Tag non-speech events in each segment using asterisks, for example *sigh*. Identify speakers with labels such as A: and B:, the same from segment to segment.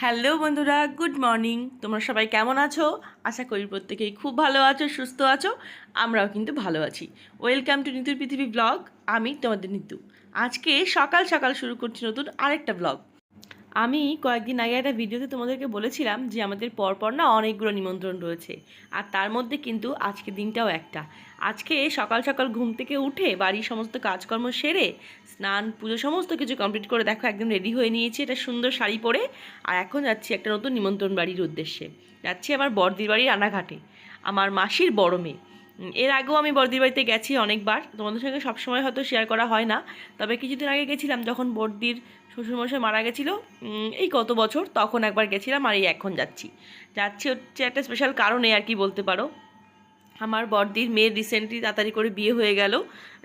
A: Hello বন্ধুরা, good morning. তোমরা সবাই কেমন আছো? আশা করি প্রত্যেকেই খুব ভালো আছো, সুস্থ আছো। আমরাও কিন্তু ভালো আছি। ওয়েলকাম টু নিতুর পৃথিবী ব্লগ আমি তোমাদের নিতু। আজকে সকাল সকাল শুরু করছি নতুন আরেকটা ব্লগ আমি কয়েকদিন আগে একটা ভিডিওতে তোমাদেরকে বলেছিলাম যে আমাদের পরপর না অনেকগুলো নিমন্ত্রণ রয়েছে। আর তার মধ্যে কিন্তু আজকে দিনটাও একটা। আজকে সকাল সকাল ঘুম থেকে উঠে বাড়ির সমস্ত কাজকর্ম সেরে স্নান, পুজো সমস্ত কিছু কমপ্লিট করে দেখো একদম রেডি হয়ে নিয়েছি এটা সুন্দর শাড়ি পরে। আর এখন যাচ্ছি একটা নতুন নিমন্ত্রণ বাড়ির উদ্দেশ্যে। যাচ্ছি আমার বর্দির বাড়ি রানাঘাটে আমার মাসির বড় মেয়ে। এর আগেও আমি বর্দির বাড়িতে গেছি অনেকবার। তোমাদের সঙ্গে সবসময় হয়তো শেয়ার করা হয় না। তবে কিছুদিন আগে গেছিলাম যখন বর্দির শ্বশুরমশাই মারা গেছিল এই কত বছর, তখন একবার গেছিলাম আর এই এখন যাচ্ছি। যাচ্ছি হচ্ছে একটা স্পেশাল কারণে আর কি বলতে পারো। আমার বড়দির মেয়ের রিসেন্টলি তাড়াতাড়ি করে বিয়ে হয়ে গেল,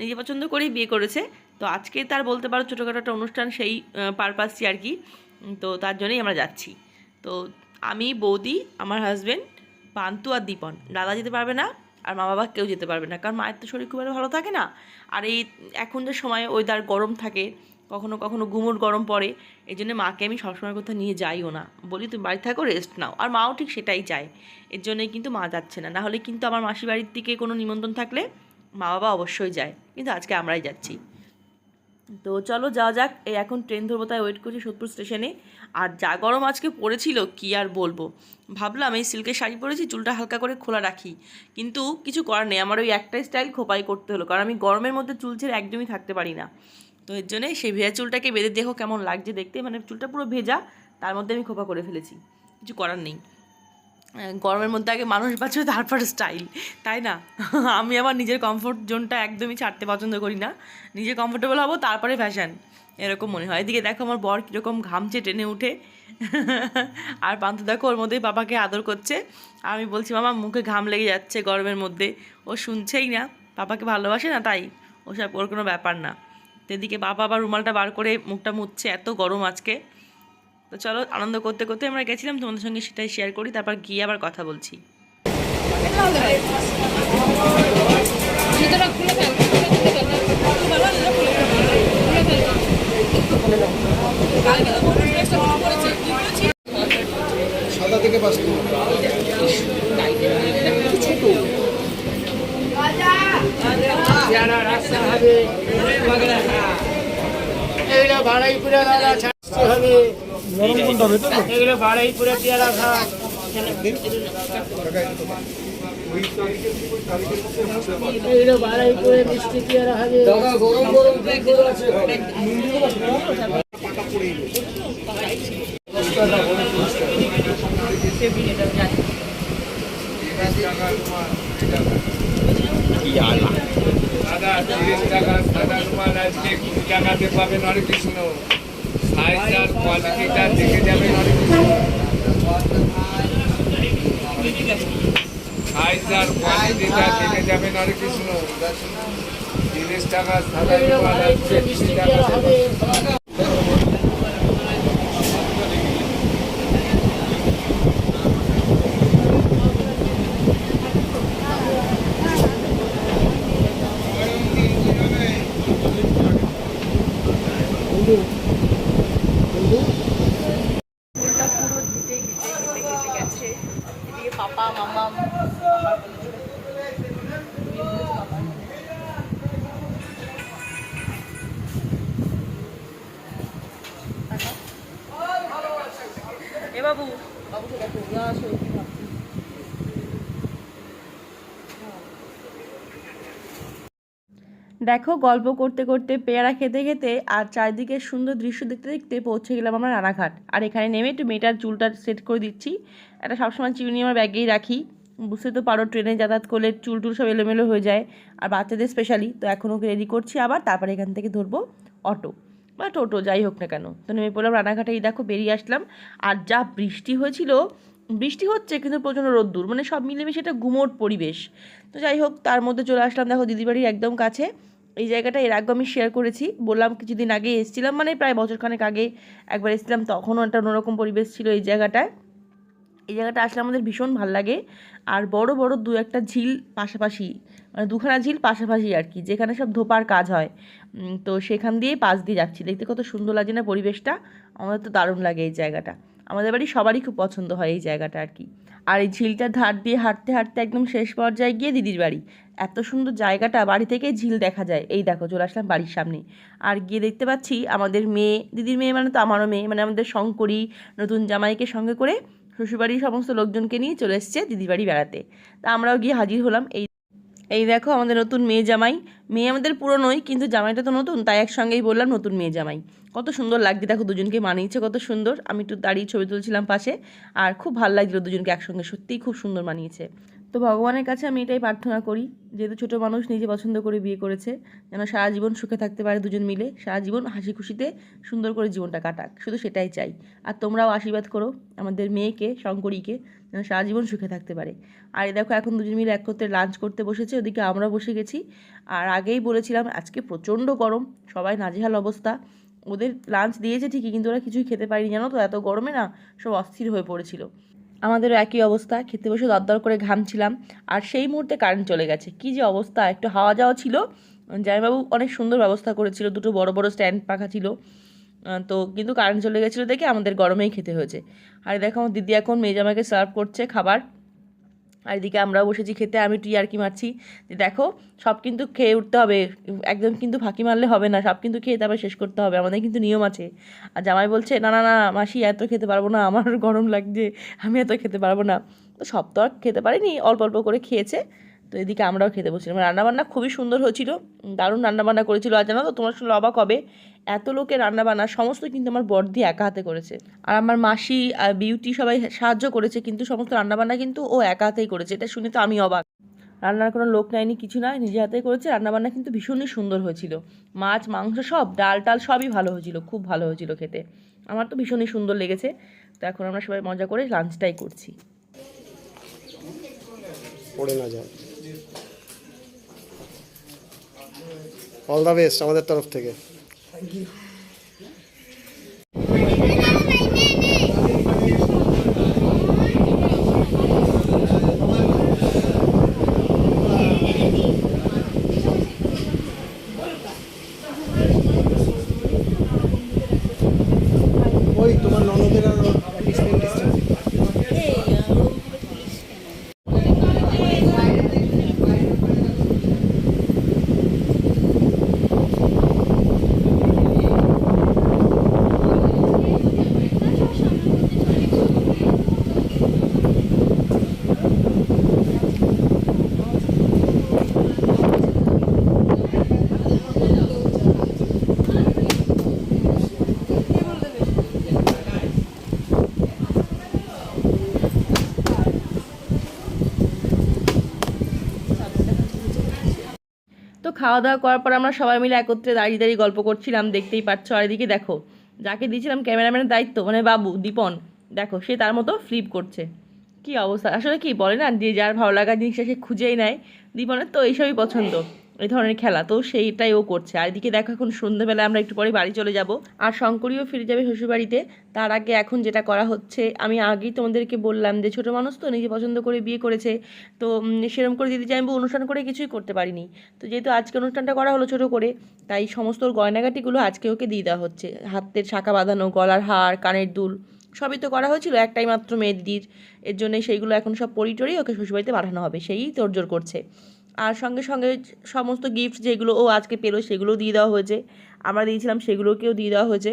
A: নিজে পছন্দ করেই বিয়ে করেছে। তো আজকে তার বলতে পারো ছোটোখাটো একটা অনুষ্ঠান সেই পারপাসই আর কি। তো তার জন্যই আমরা যাচ্ছি। তো আমি, বৌদি, আমার হাজব্যান্ড পান্তু আর দীপন। দাদা যেতে পারবে না আর মা বাবা কেউ যেতে পারবে না। কারণ মায়ের তো শরীর খুব ভালো থাকে না। আর এই এখন যে সময় ওয়েদার গরম থাকে, কখনো কখনো গুমোট গরম পড়ে, এই জন্য মাকে আমি সবসময় কোথাও নিয়ে যাইও না। বলি, তুমি বাড়ি থাকো রেস্ট নাও। আর মাও ঠিক সেটাই চায়। এর জন্যই কিন্তু মা যাচ্ছে না। নাহলে কিন্তু আমার মাসি বাড়ির দিকে কোনো নিমন্ত্রণ থাকলে মা বাবা অবশ্যই যায়। কিন্তু আজকে আমরাই যাচ্ছি। তো চলো যাওয়া যাক। এই এখন ট্রেন ধরবো, তাই ওয়েট করছি সোদপুর স্টেশনে আর যা গরম আজকে পড়েছিল, কি আর বলব? ভাবলাম এই সিল্কের শাড়ি পরেছি, চুলটা হালকা করে খোলা রাখি। কিন্তু কিছু করার নেই, আমার ওই একটাই স্টাইল খোপাই করতে হলো, কারণ আমি গরমের মধ্যে চুল ছেড়ে একদমই থাকতে পারি না। তো এর জন্যে সেই ভেজা চুলটাকে বেঁধে দেখো কেমন লাগছে দেখতে মানে চুলটা পুরো ভেজা, তার মধ্যে আমি খোপা করে ফেলেছি। কিছু করার নেই। গরমের মধ্যে আগে মানুষ বাঁচবে, তারপরে স্টাইল তাই না? *laughs* আমি আমার নিজের কমফোর্ট জোনটা একদমই ছাড়তে পছন্দ করি না। নিজে কমফোর্টেবল হব, তারপরে ফ্যাশন এরকম মনে হয়। এদিকে দেখো আমার বর কীরকম ঘামছে, টেনে উঠে। *laughs* আর পান্তু দেখো, ওর মধ্যেই বাবাকে আদর করছে। আমি বলছি, মামা, মুখে ঘাম লেগে যাচ্ছে গরমের মধ্যে। ও শুনছেই না। বাবাকে ভালোবাসে না তাই? ওসব, ওর কোনো ব্যাপার না। এদিকে বাবা আবার রুমালটা বার করে মুখটা মুছছে, এত গরম আজকে। তো চলো আনন্দ করতে করতে আমরা গেছিলাম তোমাদের সঙ্গে সেটাই শেয়ার করি তারপর গিয়ে আবার কথা বলছি
B: ভিতরে খুলে ফেল খুলে ফেল খুলে ফেল কালকে তো মোটর ড্রেসটা মনে পড়েছে কি বলেছি
C: সাদা থেকে পাঁচটা
D: এগুলো বাড়াইপুরে দাদা ছাড়তে হবে এগুলো বাড়াইপুরে পেয়ারা খা এগুলো বাড়াইপুরে মিষ্টি পেয়ারা হবে
C: দাদা গরম গরম
E: দাদা তিরিশ টাকা, সাদা রুমাল আজকে কুড়ি টাকাতে পাবেন, হরে কৃষ্ণ। সাইজ আর কোয়ালিটিটা দেখে যাবেন হরে কৃষ্ণ সাইজ আর কোয়ালিটিটা দেখে যাবেন আর কৃষ্ণ তিরিশ টাকা সাদা
D: এগুলো
E: রুমাল আজকে
D: বাড়াইপুরে মিষ্টি
E: কুড়ি
D: পেয়ারা
E: টাকাতে
D: হবে
A: ফুলটা পুরো ঘেটে ঘেটে ঘেটে ঘেটে গেছে এদিকে পাপা মামা এ বাবু। দেখো, গল্প করতে করতে পেয়ারা খেতে খেতে আর চারিদিকে সুন্দর দৃশ্য দেখতে দেখতে পৌঁছে গেলাম আমরা রানাঘাট। আর এখানে নেমে একটু মেয়েটার চুলটা সেট করে দিচ্ছি। এটা সবসময় চিরুনি আমার ব্যাগেই রাখি। বুঝতে তো পারো, ট্রেনে যাতায়াত করলে চুল টুল সব এলোমেলো হয়ে যায়। আর বাচ্চাদের স্পেশালি তো এখন ওকে রেডি করছি আবার, তারপরে এখান থেকে ধরবো অটো বা টোটো, যাই হোক না কেন। তো নেমে পড়লাম রানাঘাটে, এই দেখো বেরিয়ে আসলাম। আর যা বৃষ্টি হয়েছিল, বৃষ্টি হচ্ছে কিন্তু প্রচণ্ড রোদ্দুর মানে সব মিলেমিশে একটা গুমোট পরিবেশ। তো যাই হোক, তার মধ্যে চলে আসলাম, দেখো দিদিবাড়ির একদম কাছে। এই জায়গাটা এর আগে আমি শেয়ার করেছি, বললাম কিছুদিন আগে এসেছিলাম মানে প্রায় বছরখানেক আগে একবার এসেছিলাম, তখনও একটা অন্যরকম পরিবেশ ছিল এই জায়গাটায়। এই জায়গাটা আসলে আমাদের ভীষণ ভালো লাগে। আর বড় বড় দু একটা ঝিল পাশাপাশি মানে দুখানা ঝিল পাশাপাশি আর কি, যেখানে সব ধোপার কাজ হয়। তো সেখান দিয়ে পাশ দিয়ে যাচ্ছি। দেখতে কত সুন্দর লাগছে না পরিবেশটা? আমাদের তো দারুণ লাগে এই জায়গাটা। আমাদের বাড়ি সবারই খুব পছন্দ হয় এই জায়গাটা আর কি। আর এই ঝিলটার ধার দিয়ে হাঁটতে হাঁটতে একদম শেষ পর্যায়ে গিয়ে দিদির বাড়ি। এত সুন্দর জায়গাটা বাড়ি থেকে ঝিল দেখা যায়। এই দেখো, চলে আসলাম বাড়ির সামনে। আর গিয়ে দেখতে পাচ্ছি আমাদের মেয়ে, দিদির মেয়ে মানে তো আমারও মেয়ে মানে আমাদের শঙ্করী নতুন জামাইকে সঙ্গে করে শ্বশুরবাড়ির সমস্ত লোকজনকে নিয়ে চলে এসছে দিদিবাড়ি বেড়াতে। তা আমরাও গিয়ে হাজির হলাম। এই এই দেখো আমাদের নতুন মেয়ে জামাই। মেয়ে আমাদের পুরনোই কিন্তু জামাইটা তো নতুন, তাই একসঙ্গেই বললাম নতুন মেয়ে জামাই। কত সুন্দর লাগছে, দেখো দুজনকে মানিয়েছে কত সুন্দর। আমি একটু দাঁড়িয়ে ছবি তুলছিলাম পাশে, আর খুব ভালো লাগছিল দুজনকে একসঙ্গে, সত্যিই খুব সুন্দর মানিয়েছে। তো ভগবানের কাছে আমি এটাই প্রার্থনা করি, যেহেতু ছোটো মানুষ নিজে পছন্দ করে বিয়ে করেছে, যেন সারা জীবন সুখে থাকতে পারে দুজন মিলে, সারা জীবন হাসি খুশিতে সুন্দর করে জীবনটা কাটাক, শুধু সেটাই চাই। আর তোমরাও আশীর্বাদ করো আমাদের মেয়েকে, শঙ্করীকে, যেন সারা জীবন সুখে থাকতে পারে। আর এই দেখো এখন দুজন মিলে একত্রে লাঞ্চ করতে বসেছে, ওদিকে আমরা বসে গেছি। আর আগেই বলেছিলাম, আজকে প্রচণ্ড গরম, সবাই নাজেহাল অবস্থা। ওদের লাঞ্চ দিয়েছে ঠিকই, কিন্তু ওরা কিছুই খেতে পারেনি, জানো তো? এত গরমে না সব অস্থির হয়ে পড়েছিল। আমাদেরও একই অবস্থা। খেতে বসে দরদর করে ঘামছিলাম। আর সেই মুহূর্তে কারেন্ট চলে গেছে। কি যে অবস্থা! একটু হাওয়া যাওয়া ছিল। জামাইবাবু অনেক সুন্দর ব্যবস্থা করেছিল। দুটো বড় বড় স্ট্যান্ড পাখা ছিল। তো কিন্তু কারেন্ট চলে গেছিল দেখে আমাদের গরমেই খেতে হয়েছে। আর দেখো, আমার দিদি এখন মেয়ে জামাইকে সার্ভ করছে খাবার। আর এদিকে আমরাও বসেছি খেতে, আমি তুই আর কি মারছি। যে দেখো, সব কিন্তু খেয়ে উঠতে হবে। একদম কিন্তু ফাঁকি মারলে হবে না, সব কিন্তু খেয়ে তারপর শেষ করতে হবে। আমাদের কিন্তু নিয়ম আছে। আর জামাই বলছে, না না না, মাসি, এত খেতে পারব না, আমার *laughs* গরম লাগছে, আমি এত খেতে পারব না। তো সব তো আর খেতে পারিনি, অল্প অল্প করে খেয়েছে। তো এদিকে আমরাও খেতে বসছিলাম। রান্নাবান্না খুবই সুন্দর হয়েছিল, দারুণ রান্নাবান্না করেছিল। আর জানো তো, তোমার শুনলে অবাক হবে এত লোকের রান্নাবান্না, সমস্ত কিন্তু আমার বর্দি একা হাতে করেছে। আর আমার মাসি বিউটি সবাই সাহায্য করেছে, কিন্তু সমস্ত রান্নাবান্না কিন্তু ও একা হাতেই করেছে। এটা শুনে তো আমি অবাক। রান্নার কোনো লোক নেয়নি, কিছু নয় নিজে হাতেই করেছে। রান্নাবান্না কিন্তু ভীষণই সুন্দর হয়েছিল। মাছ, মাংস সব, ডাল টাল সবই ভালো হয়েছিল, খুব ভালো হয়েছিল খেতে। আমার তো ভীষণই সুন্দর লেগেছে। তো এখন আমরা সবাই মজা করে লাঞ্চটাই করছি।
C: অল দ্য বেস্ট আমাদের তরফ থেকে। ওই তোমার ননদের আর ডিস্টেন্স ডিস্টেন্স
A: তো খাওয়া দাওয়া করার পর আমরা সবাই মিলে একত্রে দাঁড়িয়ে দাঁড়িয়ে গল্প করছিলাম, দেখতেই পাচ্ছ। আর এদিকে দেখো, যাকে দিয়েছিলাম ক্যামেরাম্যানের দায়িত্ব মানে বাবু, দীপন, দেখো, সে তার মতো ফ্লিপ করছে। কি অবস্থা? আসলে কি বলে না, যে যার ভালো লাগা জিনিসটা সে খুঁজেই নেয়। দীপনের তো এইসবই পছন্দ। এই ধরনের খেলা। তো সেইটাই ও করছে। আর এদিকে দেখো এখন সন্ধ্যেবেলা আমরা একটু পরে বাড়ি চলে যাব। আর শঙ্করীও ফিরে যাবে শ্বশুরবাড়িতে। তার আগে এখন যেটা করা হচ্ছে, আমি আগেই তোমাদেরকে বললাম যে, ছোটো মানুষ তো নিজে পছন্দ করে বিয়ে করেছে। তো সেরকম করে দিদি জানব অনুষ্ঠান করে কিছুই করতে পারিনি। তো যেহেতু আজকে অনুষ্ঠানটা করা হলো ছোটো করে, তাই সমস্ত গয়নাগাটিগুলো আজকে ওকে দিয়ে দেওয়া হচ্ছে। হাতের শাখা বাঁধানো, গলার হার, কানের দুল, সবই তো করা হয়েছিল। একটাই মাত্র মেয়ে দিদির এর জন্য সেইগুলো এখন সব পরিটরি ওকে শ্বশুরবাড়িতে পাঠানো হবে। সেই তোড়জোড় করছে। আর সঙ্গে সঙ্গে সমস্ত গিফট যেগুলো ও আজকে পেল সেগুলোও দিয়ে দেওয়া হয়েছে। আমরা দিয়েছিলাম সেগুলোকেও দিয়ে দেওয়া হয়েছে।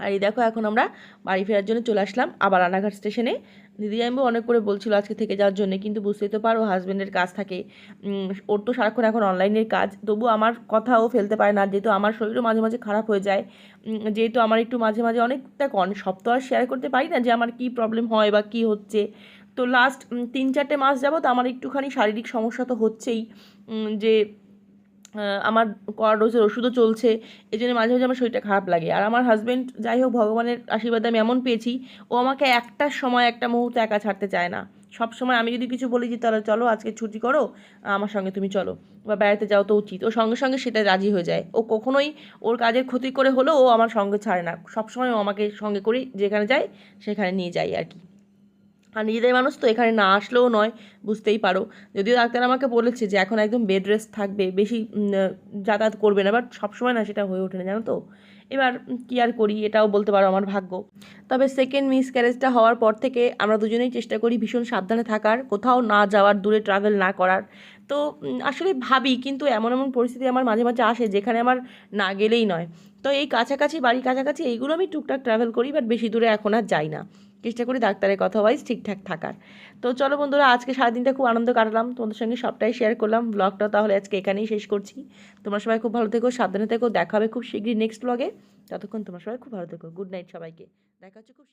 A: আর এই দেখো, এখন আমরা বাড়ি ফেরার জন্য চলে আসলাম আবার রানাঘাট স্টেশনে দিদি জানব অনেক করে বলছিল আজকে থেকে যাওয়ার জন্য, কিন্তু বুঝতেই তো পারো হাজব্যান্ডের কাজ থাকে। ওর তো সারাক্ষণ এখন অনলাইনের কাজ। তবু আমার কথাও ফেলতে পারে না, যেহেতু আমার শরীরও মাঝে মাঝে খারাপ হয়ে যায়। যেহেতু আমার একটু মাঝে মাঝে অনেকটা কন সব তো আর শেয়ার করতে পারি না যে আমার কী প্রবলেম হয় বা কী হচ্ছে। তো লাস্ট তিন চারটে মাস যাবত আমার একটুখানি শারীরিক সমস্যা তো হচ্ছেই যে আমার কড়া ডোজের ওষুধও চলছে এই জন্য মাঝে মাঝে আমার শরীরটা খারাপ লাগে। আর আমার হাজব্যান্ড যাই হোক, ভগবানের আশীর্বাদে আমি এমন পেয়েছি, ও আমাকে একটা সময়, একটা মুহূর্তে একা ছাড়তে চায় না। সব সময় আমি যদি কিছু বলি যে, তাহলে চলো, আজকে ছুটি করো, আমার সঙ্গে তুমি চলো, বা বেড়াতে যাও তো উচিত। ও সঙ্গে সঙ্গে সেটা রাজি হয়ে যায়। ও কখনোই ওর কাজের ক্ষতি করে হলেও ও আমার সঙ্গে ছাড়ে না। সবসময় ও আমাকে সঙ্গে করেই যেখানে যায়, সেখানে নিয়ে যাই আর কি। আর নিজেদের মানুষ তো এখানে না আসলেও নয়, বুঝতেই পারো। যদিও ডাক্তার আমাকে বলেছে যে এখন একদম বেড রেস্ট থাকবে, বেশি যাতায়াত করবে না বাট সবসময় না সেটা হয়ে ওঠে না, জানো তো? এবার কী আর করি, এটাও বলতে পারো আমার ভাগ্য। তবে সেকেন্ড মিস ক্যারেজটা হওয়ার পর থেকে আমরা দুজনেই চেষ্টা করি ভীষণ সাবধানে থাকার, কোথাও না যাওয়ার, দূরে ট্রাভেল না করার। তো আসলে ভাবি, কিন্তু এমন এমন পরিস্থিতি আমার মাঝে মাঝে আসে যেখানে আমার না গেলেই নয়। তো এই কাছাকাছি, বাড়ির কাছাকাছি এইগুলো আমি টুকটাক ট্রাভেল করি বাট বেশি দূরে এখন আর যাই না। চেষ্টা করি ডাক্তারের কথা ওয়াইজ ঠিকঠাক থাকার। তো চলো বন্ধুরা, আজকে সারাদিনটা খুব আনন্দ কাটালাম। তোমাদের সঙ্গে সবটাই শেয়ার করলাম। ব্লগটা তাহলে আজকে এখানেই শেষ করছি। তোমার সবাই খুব ভালো থেকো, সাবধানে থেকো। দেখা হবে খুব শীঘ্রই নেক্সট ব্লগে ততক্ষণ তোমার সবাই খুব ভালো থেকো। গুড নাইট সবাইকে। দেখা হচ্ছে খুব